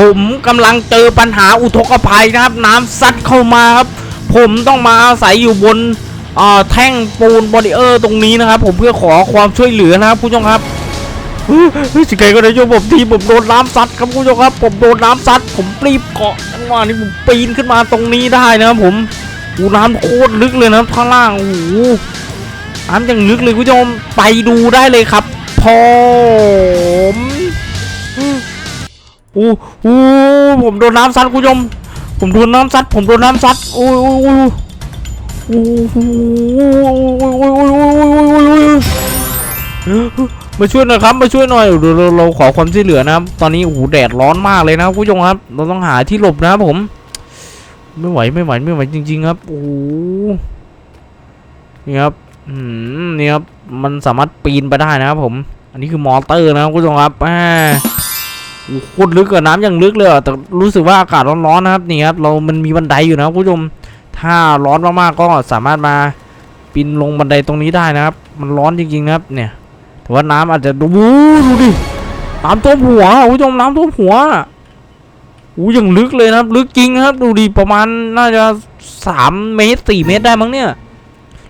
ผมกำลังเจอปัญหาอุทกภัยนะครับ น้ำซัดเข้ามาครับ ผมต้องมาอาศัยอยู่บนแท่งปูนบอดี้เออร์ตรงนี้นะครับ ผมเพื่อขอความช่วยเหลือนะครับผู้ชมครับเฮ้ยสิไกก็ได้ช่วยผมทีผมโดนน้ำซัดครับผู้ชมครับ ผมโดนน้ำซัด ผมรีบเกาะจังหวะนี้ผมปีนขึ้นมาตรงนี้ได้นะครับผมอูน้ำโคตรลึกเลยนะข้างล่างโอ้โหน้ำยังลึกเลยคุณผู้ชมไปดูได้เลยครับผม โอ้โหผมโดนน้ำซัดคุณผู้ชม ผมโดนน้ำซัด ผมโดนน้ำซัดโอ้ยโอ้ยโอ้ยโอ้โหโอ้โหโอ้โหโอ้โอ้ยโอ้ยมาช่วยหน่อยครับ มาช่วยหน่อยเราเราขอความช่วยเหลือนะครับ ตอนนี้โอ้โหแดดร้อนมากเลยนะคุณผู้ชมครับ เราต้องหาที่หลบนะครับผม ไม่ไหวไม่ไหวไม่ไหวจริง ๆ ครับโอ้โหนี่ครับอืมนี่ครับ มันสามารถปีนไปได้นะครับผม อันนี้คือมอเตอร์นะครับคุณผู้ชมครับอ่า โคตรลึกอะน้ำยังลึกเลยอะแต่รู้สึกว่าอากาศร้อนๆนะครับนี่ครับเรามันมีบันไดอยู่นะคุณผู้ชมถ้าร้อนมากๆก็สามารถมาปีนลงบันไดตรงนี้ได้นะครับ มันร้อนจริงๆนะครับ เนี่ย แต่ว่าน้ำอาจจะดูดูดิน้ำท่วมหัวคุณผู้ชมน้ำท่วมหัวอู้ยังลึกเลยนะครับ ลึกจริงนะครับ ดูดิประมาณน่าจะสามเมตรสี่เมตรได้มั้งเนี่ย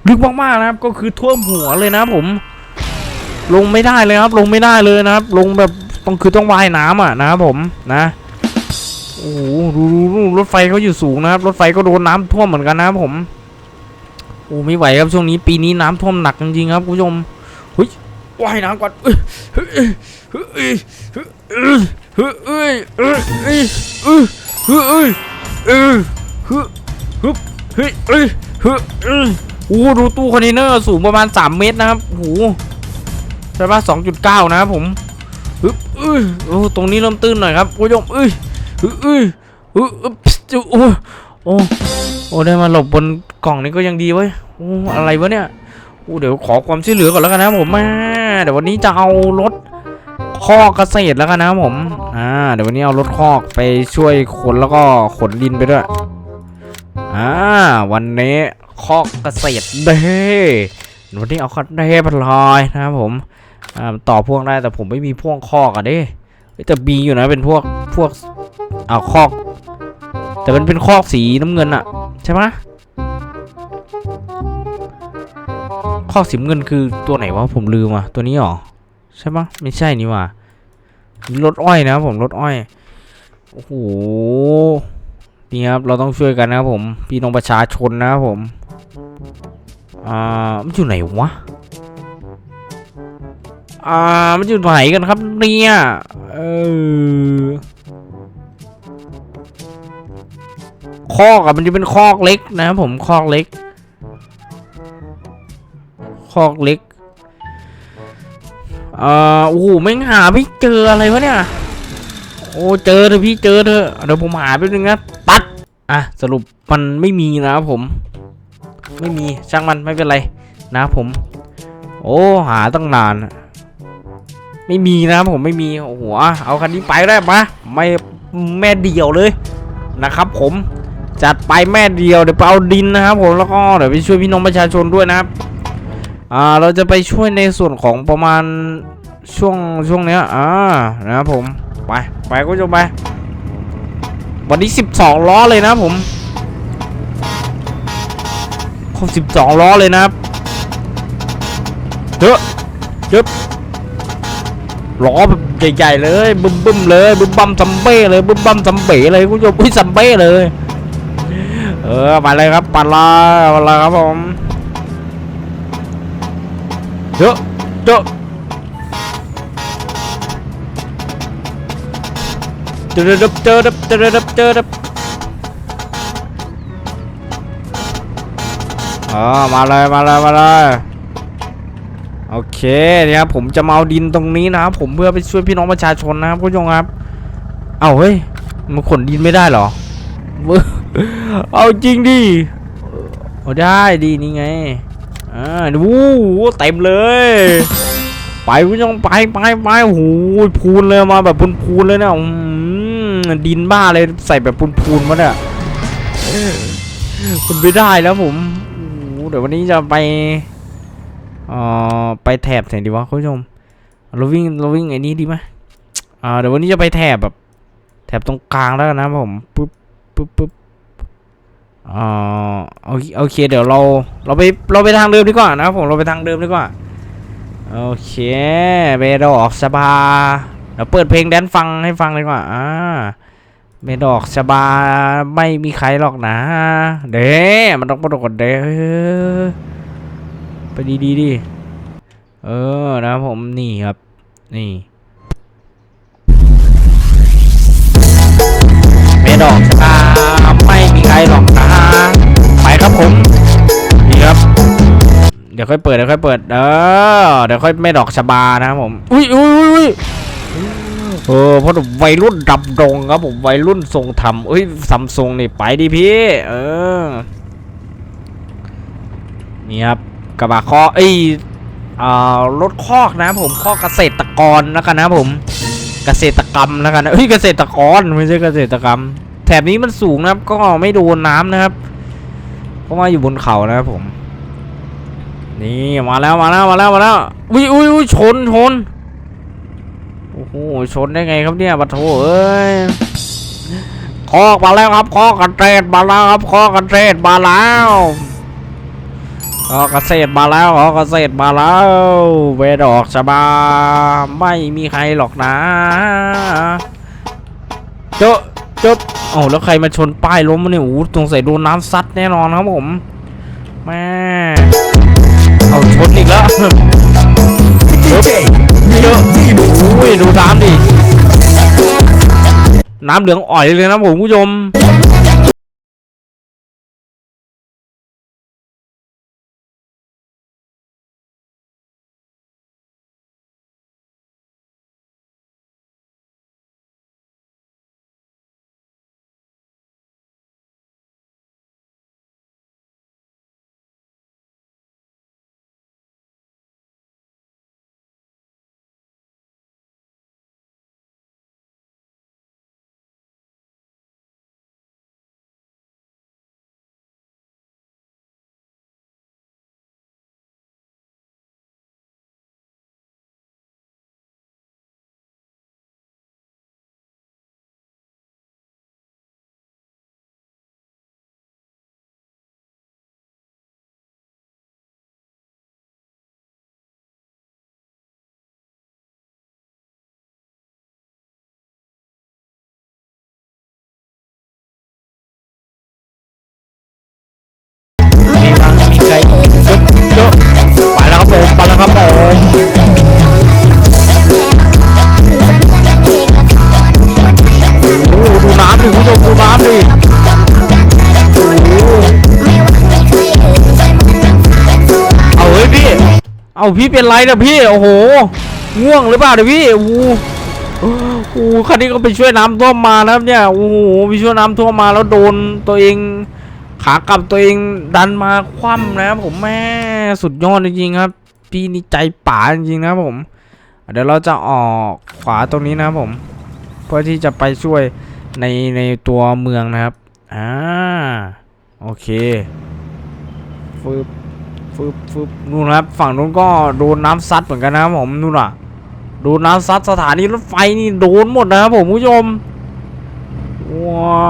ลึกมากๆนะครับ ก็คือท่วมหัวเลยนะผม ลงไม่ได้เลยครับ ลงไม่ได้เลยนะครับ ลงแบบ ต้องคือต้องว่ายน้ำอะนะครับผมนะโอ้โหดูดูรถไฟเขาอยู่สูงนะครับ รถไฟก็โดนน้ำท่วมเหมือนกันนะครับผมโอ้ไม่ไหวครับช่วงนี้ปีนี้น้ำท่วมหนักจริงๆครับคุณผู้ชมเฮ้ยว่ายน้ำก่อนเฮ้ยเฮ้ยเฮ้ยเฮ้ยเฮ้ยเฮ้ยเฮ้ยเฮ้ยเฮ้ยโอ้ดูตู้คอนเทนเนอร์สูงประมาณ 3 เมตรนะครับโอ้ใช่ปะ2.9 นะครับผม โอ้ยโอ้ตรงนี้เริ่มตื้นหน่อยครับคุณผู้ชมเอ้ยเอ้ยเอ้ยเอ้ยจุโอ้โอ้โอ้ได้มาหลบบนกล่องนี้ก็ยังดีเว้ยโอ้อะไรวะเนี่ยโอ้เดี๋ยวขอความช่วยเหลือก่อนแล้วกันนะผมแม่เดี๋ยววันนี้จะเอารถคอกเกษตรแล้วกันนะผมอ่าเดี๋ยววันนี้เอารถคอกไปช่วยขนแล้วก็ขนดินไปด้วยอ่าวันนี้คอกเกษตรเด้วันนี้เอาคัดเด้ไปลอยนะครับผม อ่าต่อพ่วงได้แต่ผมไม่มีพ่วงคอกอะเด้แต่มีอยู่นะเป็นพวกพวกอ่าคอก แต่มันเป็นคอกสีน้ำเงินอะใช่ไหมคอกสีเงินคือตัวไหนวะผมลืมอะตัวนี้หรอใช่ปะไม่ใช่นี่ว่ารถอ้อยนะผมรถอ้อยโอ้โหนี่ครับเราต้องช่วยกันนะครับผมพี่น้องประชาชนนะครับผมอ่ามันอยู่ไหนวะ อ่า มันอยู่ไหนกันครับเนี่ย เออคอกอะมันจะเป็นคอกเล็กนะครับผมคอกเล็ก คอกเล็กอ่าโอ้โหไม่หาไม่เจออะไรวะเนี่ย โอ้เจอเถอะพี่เจอเถอะเดี๋ยวผมหาไปบนึงนะตัดอะสรุปมันไม่มีนะครับผม ไม่มีช่างมันไม่เป็นไร นะครับผม โอ้หาตั้งนานอะ ไม่มีนะครับผมไม่มีโอ้โหเอาคันนี้ไปได้ปะไม่แม่เดียวเลยนะครับ ผมจัดไปแม่เดียวเดี๋ยวไปเอาดินนะครับ ผมแล้วก็เดี๋ยวไปช่วยพี่น้องประชาชนด้วยนะครับอ่าเราจะไปช่วยในส่วนของประมาณช่วงช่วงเนี้ยอ่านะครับผมไปไปก็จะไปวันนี้ 12 ล้อเลยนะครบผมครบ12 ล้อเลยนะครับเยอะเยอะ ล้อแบบใหญ่ๆเลยบึ้มบึ้มๆเลยบึ้มบัมซัมเบ้เลยบึ้มบัมซัมเบ้เลยคุณผู้ชมอุ้ยซัมเบ้เลย เออไปเลยครับปัดละปัดละครับผมเยอะเยอะเจอเจอเจอเจอเจอเจอเจอเออมาเลยมาเลยมาเลย โอเคเนี่ยครับผมจะมาเอาดินตรงนี้นะครับผมเพื่อไปช่วยพี่น้องประชาชนนะครับคุณผู้ชมครับ เอาเฮ้ยมันขนดินไม่ได้เหรอ เอาจริงดิเอาได้ดีนี่ไงอ่าดูเต็มเลย ไปคุณผู้ชมไปไปไปโอ้โหพูนเลยมาแบบพูนพูนเลยเนี่ยอืมดินบ้าเลยใส่แบบพูนพูนมาเนี่ยมันไม่ได้แล้วผมโอ้เดี๋ยววันนี้จะไป เอ่อไปแถบไหนดีวะคุณผู้ชมเราวิ่งเราวิ่งไอ้นี้ดีไหมอ่าเดี๋ยววันนี้จะไปแถบแบบแถบตรงกลางแล้วกันนะผมปึ๊บปึ๊บปึ๊บอ่าโอเคโอเค เดี๋ยวเราเราไปเราไปทางเดิมดีกว่านะครับผมเราไปทางเดิมดีกว่าโอเคเบดอกสบาเดี๋ยวเปิดเพลงแดนฟังให้ฟังเลยดีกว่าอ่าเบดอกสบาไม่มีใครหรอกนะ เด้มันต้องกระโดดเด้ ดีดีๆดิ เออนะครับผมนี่ครับ นี่ไม่ดอกชะตาไม่มีใครหรอกนะไปครับผม นี่ครับ เดี๋ยวค่อยเปิดเดี๋ยวค่อยเปิด เออ เดี๋ยวค่อยไม่ดอกชะบานะครับผม อุ้ยอุ้ยอุ้ยอุ้ยเออเพราะผมวัยรุ่นดำดงครับผมวัยรุ่นทรงธรรมเอ้ยซัมซุงนี่ไปดิพี่ เออนี่ครับ กระบะคอเอ้ยรถคอกนะผมคอกเกษตรกรแล้วกันนะผมเกษตรกรรมแล้วกันนะเฮ้ยเกษตรกรไม่ใช่เกษตรกรรม แถบนี้มันสูงนะครับ ก็ไม่โดนน้ำนะครับ เพราะว่าอยู่บนเขานะครับผม นี่มาแล้วมาแล้วมาแล้วมาแล้วอุ้ยอุ้ยอุ้ยชนชนโอ้โหชนได้ไงครับเนี่ยปะโถเอ้ยคอกมาแล้วครับคอกกันเทศมาแล้วครับคอกกันเทศมาแล้ว คอกเกษตรมาแล้วคอกเกษตรมาแล้วเวดอกชบาไม่มีใครหรอกนะเจอะเจอะโอ้แล้วใครมาชนป้ายล้มเนี่ยโอ้โหสงสัยโดนน้ำซัดแน่นอนครับผมแม่เอาชนอีกแล้วเยอะเยอะอุ้ยดูน้ำดิน้ำเหลืองอ่อยเลยนะผมผู้ชม พี่เป็นไรนะพี่โอ้โหง่วงหรือเปล่าเนี่ยพี่โอ้โหโอ้โหคันนี้ก็ไปช่วยน้ำท่วมมานะครับเนี่ยโอ้โหไปช่วยน้ำท่วมมาแล้วโดนตัวเอง ขากลับตัวเองดันมาคว่ำนะครับผมแม่สุดยอดจริงๆครับ พี่นี่ใจป่าจริงๆนะครับผม เดี๋ยวเราจะออกขวาตรงนี้นะครับผม เพื่อที่จะไปช่วยในในตัวเมืองนะครับอ่าโอเคฟึบ ฟึบฟึบนู่นครับ ฝั่งนู้นก็โดนน้ำซัดเหมือนกันนะครับผมนู่นอะโดนน้ำซัดสถานีรถไฟนี่โดนหมดนะครับผมผู้ชมว้า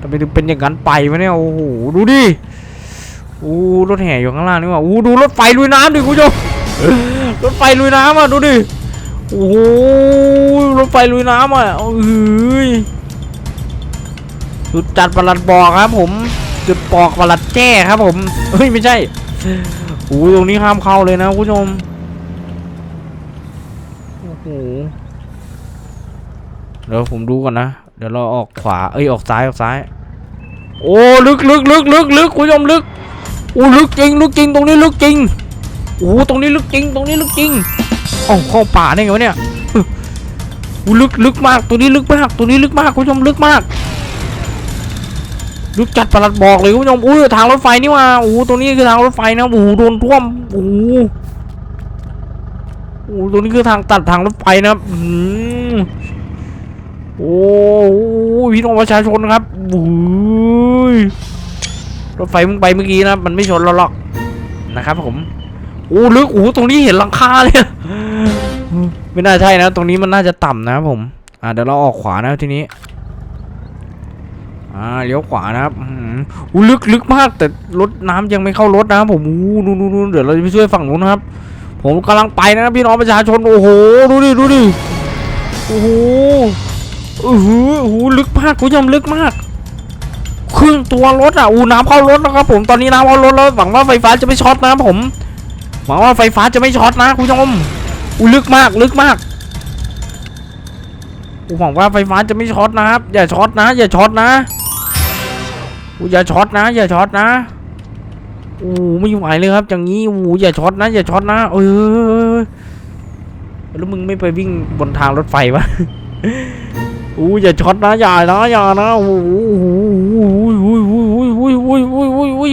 ทำไมถึงเป็นอย่างนั้นไปวะเนี่ยโอ้โหดูดิโอ้รถแห่อยู่ข้างล่างนี่ว่าโอ้ดูรถไฟลุยน้ำดิคุณผู้ชมรถไฟลุยน้ำอะดูดิโอ้โหรถไฟลุยน้ำอะเอ้ยจุดจัดประหลัดบอกครับผมจุดปอกประหลัดแจ้ครับผมเฮ้ยไม่ใช่ โอ้โหตรงนี้ห้ามเข้าเลยนะผู้ชมโอ้โหเดี๋ยวผมดูก่อนนะ เดี๋ยวเราออกขวา เอ้ยออกซ้ายออกซ้าย โอ้ลึกลึกลึกลึกลึกผู้ชมลึกโอ้ลึกจริงลึกจริงตรงนี้ลึกจริงโอ้ตรงนี้ลึกจริง ตรงนี้ลึกจริงเอ้าเข้าป่าได้ไงวะเนี่ยโอ้ลึกลึกมากตัวนี้ลึกมากตัวนี้ลึกมากคุณผู้ชมลึกมาก ลึกจัดประหลัดบอกเลยคุณผู้ชมอุ้ยทางรถไฟนี่ว่าโอ้ตรงนี้คือทางรถไฟนะโอ้โดนท่วมโอ้โอ้ตรงนี้คือทางตัดทางรถไฟนะอืมโอ้โหพี่น้องประชาชนครับโอ้ยรถไฟมึงไปเมื่อกี้นะมันไม่ชนเราหรอกนะครับ ผมโอ้ลึกโอ้ตรงนี้เห็นหลังคาเลยไม่น่าใช่นะ ตรงนี้มันน่าจะต่ำนะครับผม อ่าเดี๋ยวเราออกขวานะทีนี้ อ่าเลี้ยวขวานะครับอู้ลึกลึกมากแต่รถน้ำยังไม่เข้ารถนะครับผมอู้ดูดูดูเดี๋ยวเราจะไปช่วยฝั่งนู้นนะครับ ผมกำลังไปนะครับพี่น้องประชาชนโอ้โหดูดิดูดิโอ้โหโอ้โหโอ้โหลึกมากคุณผู้ชมลึกมากครึ่งตัวรถอะอู้น้ำเข้ารถนะครับ ผมตอนนี้น้ำเข้ารถแล้วหวังว่าไฟฟ้าจะไม่ช็อตนะครับผมหวังว่าไฟฟ้าจะไม่ช็อตนะคุณผู้ชมอู้ลึกมากลึกมากอู้หวังว่าไฟฟ้าจะไม่ช็อตนะครับ อย่าช็อตนะ อย่าช็อตนะ อูอย่าช็อตนะอย่าช็อตนะโอ้ไม่ไหวเลยครับอย่างนี้โอ้อย่าช็อตนะอย่าช็อตนะเออแล้วมึงไม่ไปวิ่งบนทางรถไฟวะโอ้อย่าช็อตนะอย่านะอย่านะโอ้โหโอ้โหโอ้ยโอ้ยโอ้ยโอ้ยโอ้ยโอ้ย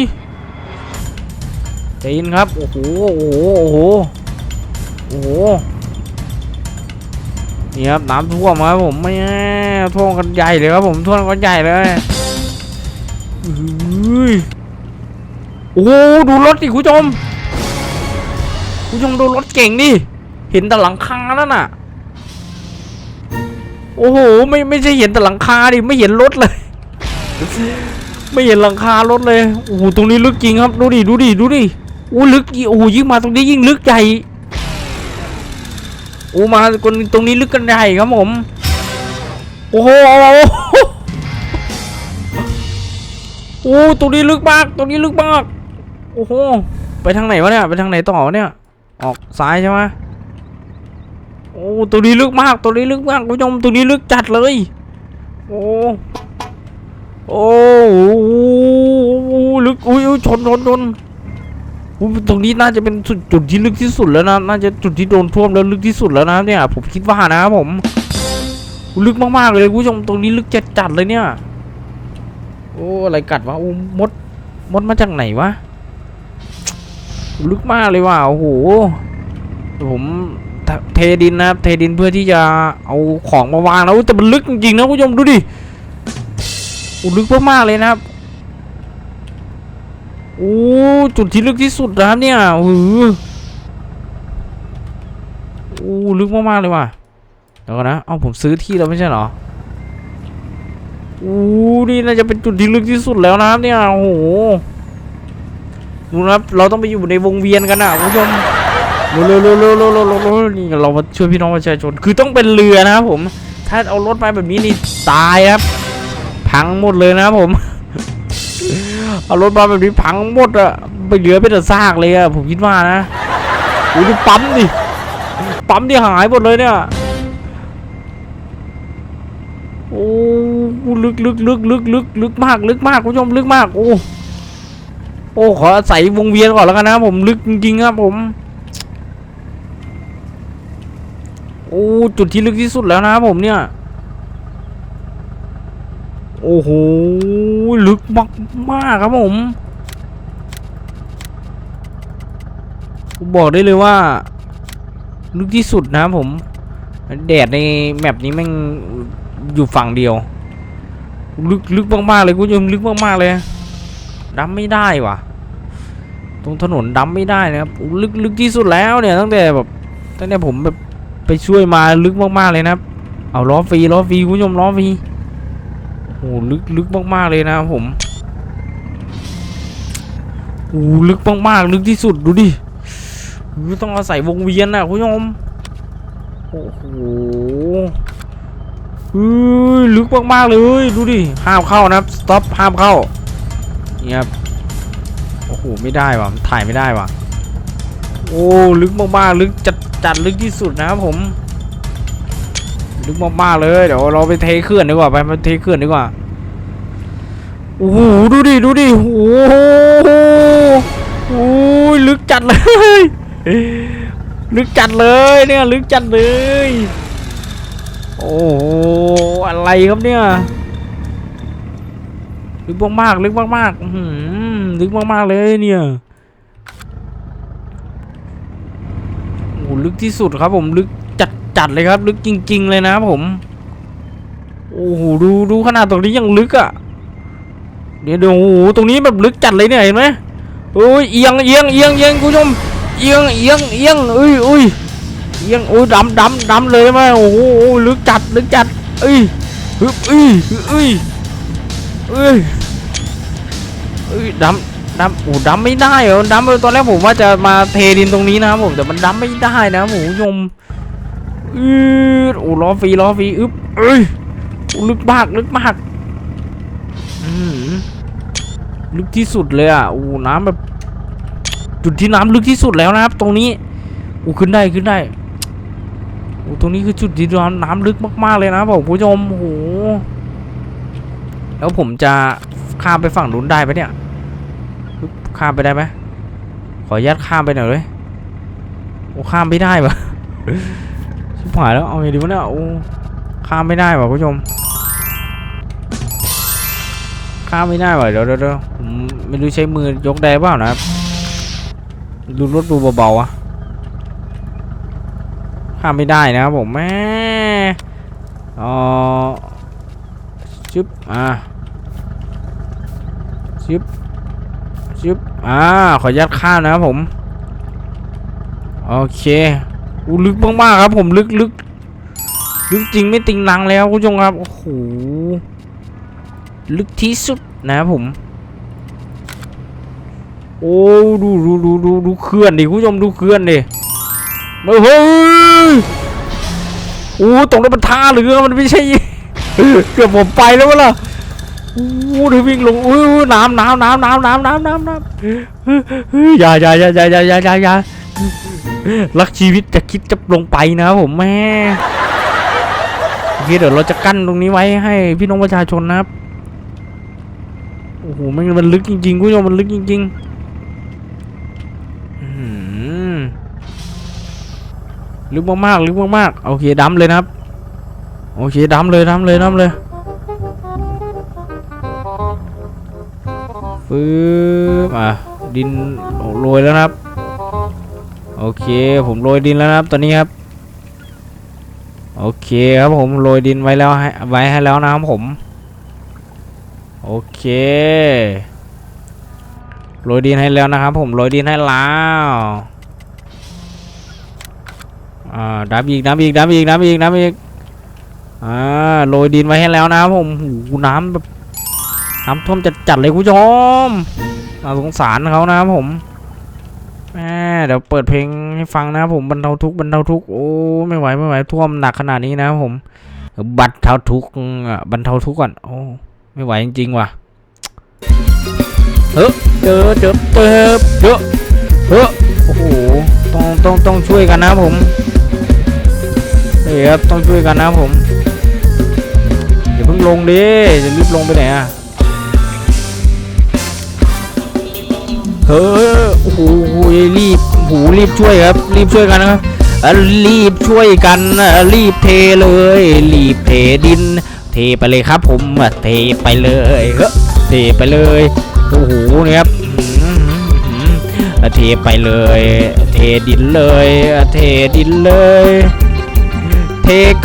ใจเย็นครับโอ้โหโอ้โหโอ้โหโอ้โหนี่ครับน้ำท่วมครับผมไม่ท่วมกันใหญ่เลยครับผมท่วมกันใหญ่เลย โอ้โหดูรถดิคุณผู้ชมคุณผู้ชมดูรถเก่งดิเห็นแต่หลังคานั่นน่ะ โอ้โหไม่ไม่ใช่เห็นแต่หลังคาดิไม่เห็นรถเลย ไม่เห็นหลังคารถเลยโอ้โหตรงนี้ลึกจริงครับ ดูดิดูดิดูดิโอ้ลึกอีโอ้โหยิ่งมาตรงนี้ยิ่งลึกใหญ่โอ้มาคนตรงนี้ลึกกันใหญ่ครับผม โอ้โห โอ้ตรงนี้ลึกมากตรงนี้ลึกมากโอ้โหไปทางไหนวะเนี่ยไปทางไหนต่อวะเนี่ยออกซ้ายใช่ไหมโอ้ตรงนี้ลึกมากตรงนี้ลึกมากคุณผู้ชมตรงนี้ลึกจัดเลย โอ้โอ้ลึกอุ้ยอุยชนชนชนอุ้ยตรงนี้น่าจะเป็นจุดจุดที่ลึกที่สุดแล้วนะน่าจะจุดที่โดนท่วมแล้วลึกที่สุดแล้วนะเนี่ยผมคิดว่านะครับผม ลึกมากๆเลยคุณผู้ชมตรงนี้ลึกจัดจัดเลยเนี่ย อ้อะไรกัดวะโอ้มดมดมาจากไหนวะลึกมากเลยว่ะโอ้โหผมเทดินนะครับเทดินเพื่อที่จะเอาของมาวางแล้วแต่มันลึกจริงๆนะคุณผู้ชมดูดิโอ้ลึกมากๆเลยนะครับโอ้จุดที่ลึกที่สุดนะครับเนี่ยโอ้โอ้ลึกมากๆเลยว่ะเดี๋ยวก่อนนะเอาผมซื้อที่แล้วไม่ใช่เหรอ อู้นี่น่าจะเป็นจุดที่ลึกที่สุดแล้วนะครับเนี่ยโอ้โหดูนะครับเราต้องไปอยู่ในวงเวียนกันนะคุณผู้ชมเร็วเร็วเร็วเร็วเร็วเร็วนี่เรามาช่วยพี่น้องประชาชนคือต้องเป็นเรือนะครับผม ถ้าเอารถไปแบบนี้นี่ตายครับ พังหมดเลยนะครับผมเอารถมาแบบนี้พังหมดอะไปเหลือเป็นแต่ซากเลยอะผมคิดว่านะโอ้ยปั๊มดิปั๊มที่หายหมดเลยเนี่ยโอ้ ลึกลึกลึกลึกลึกลึกมากลึกมากคุณผู้ชมลึกมาก โอ้โอ้ขอใส่วงเวียนก่อนแล้วกันนะผมลึกจริงๆครับผมโอ้จุดที่ลึกที่สุดแล้วนะครับผมเนี่ย โอ้โหลึกมากมากครับผมผมบอกได้เลยว่า ลึกที่สุดนะครับผมแดดในแมปนี้แม่งอยู่ฝั่งเดียว ลึกลึกมากๆเลยคุณผู้ชมลึกมากๆเลยดำไม่ได้ว่ะ ตรงถนนดำไม่ได้นะครับลึกลึกที่สุดแล้วเนี่ยตั้งแต่แบบตั้งแต่ผมแบบไปช่วยมาลึกมากๆเลยนะครับเอาล้อฟรีล้อฟรีคุณผู้ชมล้อฟรีโอ้ลึกลึกมากๆเลยนะผมโอ้ลึกมากๆลึกที่สุดดูดิต้องเอาใส่วงเวียนนะคุณผู้ชมโอ้โหเฮ้ย ลึกมากๆเลยดูดิห้ามเข้านะครับสต็อปห้ามเข้านี่ครับโอ้โหไม่ได้ว่ะถ่ายไม่ได้ว่ะโอ้ลึกมากๆลึกจัดจัดลึกที่สุดนะครับผมลึกมากๆเลยเดี๋ยวเราไปเทเขื่อนดีกว่าไปมาเทเขื่อนดีกว่าโอ้โหดูดิดูดิโอ้โหโอ้ยลึกจัดเลย ลึกจัดเลยเนี่ยลึกจัดเลย โอ้โหอะไรครับเนี่ยลึกมากๆลึกมากๆหือลึกมากๆเลยเนี่ยโอ้ลึกที่สุดครับผมลึกจัดจัดเลยครับ ลึกจริง ๆ เลยนะครับผมโอ้โหดูดูขนาดตรงนี้ยังลึกอะเดี๋ยวโอ้โหตรงนี้แบบลึกจัดเลยเนี่ยเห็นไหมโอ้ยเอียงเอียงเอียงเอียงคุณผู้ชมเอียงเอียงเอียงอุ้ยอุ้ย อียงโอ้ยดำดำดำเลยไหมโอ้โหลึกจัดลึกจัดเอ้ยฮึบเอ้ยเอ้ยเอ้ยเอ้ยดำดำโอ้ดำไม่ได้เหรอดำตอนแรกผมว่าจะมาเทดินตรงนี้นะครับผมแต่มันดำไม่ได้นะหมูยมอืดโอ้ล้อฟรีล้อฟรีอึ๊บเอ้ยลึกมากลึกมากอืมลึกที่สุดเลยอะโอ้น้ำแบบจุดที่น้ำลึกที่สุดแล้วนะครับ ตรงนี้โอ้ขึ้นได้ขึ้นได้ ตรงนี้คือจุดที่น้ำน้ำลึกมากๆเลยนะบอกคุณผู้ชมโอ้โหแล้วผมจะข้ามไปฝั่งนู้นได้ปะเนี่ยข้ามไปได้ไหมขออนุญาตข้ามไปหน่อยเลยโอ้ข้ามไม่ได้ปะชิบหายแล้วเอาไงดีวะเนี่ยโอ้ข้ามไม่ได้ปะคุณผู้ชม ข้ามไม่ได้ปะเดี๋ยวเดี๋ยวผมไม่รู้ใช้มือยกได้เปล่านะครับดูรถดูเบาๆอะ ข้ามไม่ได้นะครับผมแม่ออชึบอ่าชึบชึบอ่าขออนุญาตข้ามนะครับผม โอเคอูลึกมากๆครับผมลึกลึกลึกจริงไม่ติงนังแล้วคุณผู้ชมครับ โอ้โห ลึกที่สุดนะครับผม โอ้ ดูดูดูดูดูเคลื่อนดิคุณผู้ชมดูเคลื่อนดิเฮ้ย อ้ตรงนั้นมันท่าเรือมันไม่ใช่ เกือบผมไปแล้ววะล่ะโอ้เดี๋ยววิ่งลงโอ้น้ำน้ำน้ำน้ำน้ำน้ำน้ำน้ำอย่าอย่าอย่าอย่าอย่าอย่าอย่าอย่ารักชีวิตจะคิดจะลงไปนะผมแม่โอเคเดี๋ยวเราจะกั้นตรงนี้ไว้ให้พี่น้องประชาชนนะครับโอ้โหมันมันลึกจริงๆคุณผู้ชมมันลึกจริง ๆ อื้อหือ ลึกมากๆลึกมากๆโอเคดำเลยนะครับ โอเคดำเลยดำเลยดำเลยฟืบอะดินโรยแล้วนะครับ โอเค ผมโรยดินแล้วนะครับ ตอนนี้ครับ โอเคครับผมโรยดินไว้แล้วให้ไว้ให้แล้วนะครับผม โอเคโรยดินให้แล้วนะครับ ผมโรยดินให้แล้ว อ่าดับอีกดับอีกดับอีกดับอีกดับอีกอ่าโรยดินไว้ให้แล้วนะครับผมหูน้ำแบบน้ำท่วมจัดจัดๆเลยคุณผู้ชมน่าสงสารเขานะครับผมแหมเดี๋ยวเปิดเพลงให้ฟังนะครับผมบรรเทาทุกข์บรรเทาทุกข์โอ้ไม่ไหวไม่ไหวท่วมหนักขนาดนี้นะครับผมบัตรเทาทุกข์บรรเทาทุกข์ก่อนโอ้ไม่ไหวจริงๆว่ะเฮ้เจอเจอเจอเยอะเฮ้โอ้โหต้องต้องต้องช่วยกันนะผม เฮ้ยครับต้องช่วยกันนะครับผมอย่าเพิ่งลงดิจะรีบลงไปไหนอะเฮ้ยโอ้โหรีบโอ้โหรีบช่วยครับ รีบช่วยกันนะครับรีบช่วยกันรีบเทเลย รีบเทดิน เทไปเลยครับผมเทไปเลยเฮ้ยเทไปเลยโอ้โหนี่ครับเทไปเลย เทดินเลย เทดินเลย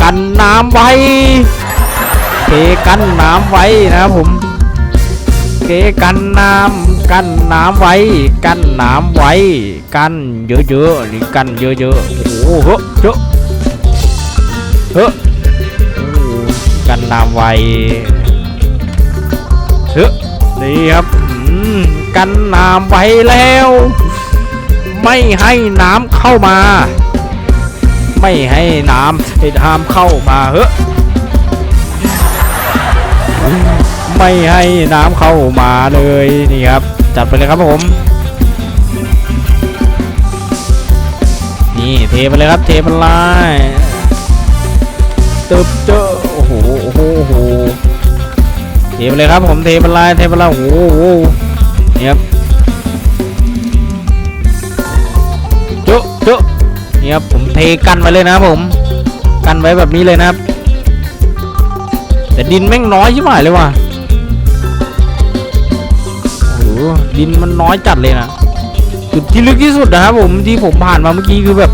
กันน้ำไว้ เทกันน้ำไว้นะครับผม เทกันน้ำกันน้ำไว้ กันน้ำไว้ กันเยอะๆนี่กันเยอะๆโอ้โหเฮ้ยเยอะเฮ้ยโอ้โหกันน้ำไว้เฮ้ยนี่ครับอืมกันน้ำไว้แล้ว ไม่ให้น้ำเข้ามา ไม่ให้น้ำให้น้ำเข้ามาเฮ้ยไม่ให้น้ำเข้ามาเลยนี่ครับ จัดไปเลยครับผม นี่เทไปเลยครับเทไปเลยตึบเจอโอ้โหโอ้โหโอ้โหเทไปเลยครับผมเทไปเลยเทไปเลยโอ้โหโอ้โหนี่ครับเจ๊เจ๊ นี่ครับผมเทกันไว้เลยนะครับผม กันไว้แบบนี้เลยนะครับ แต่ดินแม่งน้อยใชิบหายเลยว่ะโอ้โหดินมันน้อยจัดเลยนะจุดที่ลึกที่สุดนะครับผมที่ผมผ่านมาเมื่อกี้คือแบบ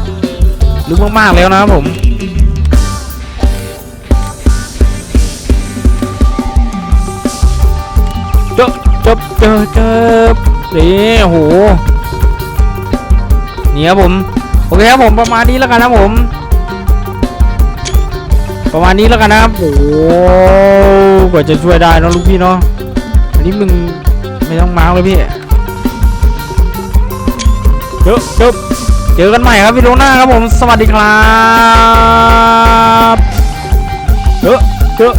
ลึกมากๆแล้วนะครับผมจบจบเจอเจบนี่โอ้โหนี่ครับผม โอเคครับผมประมาณนี้แล้วกันนะผม ประมาณนี้แล้วกันนะครับโอ้กว่าจะช่วยได้นะลูกพี่เนาะอันนี้มึงไม่ต้องมาเลยพี่เจอเจอเจอกันใหม่ครับวิดีโอหน้าครับผมสวัสดีครับเจอเจอ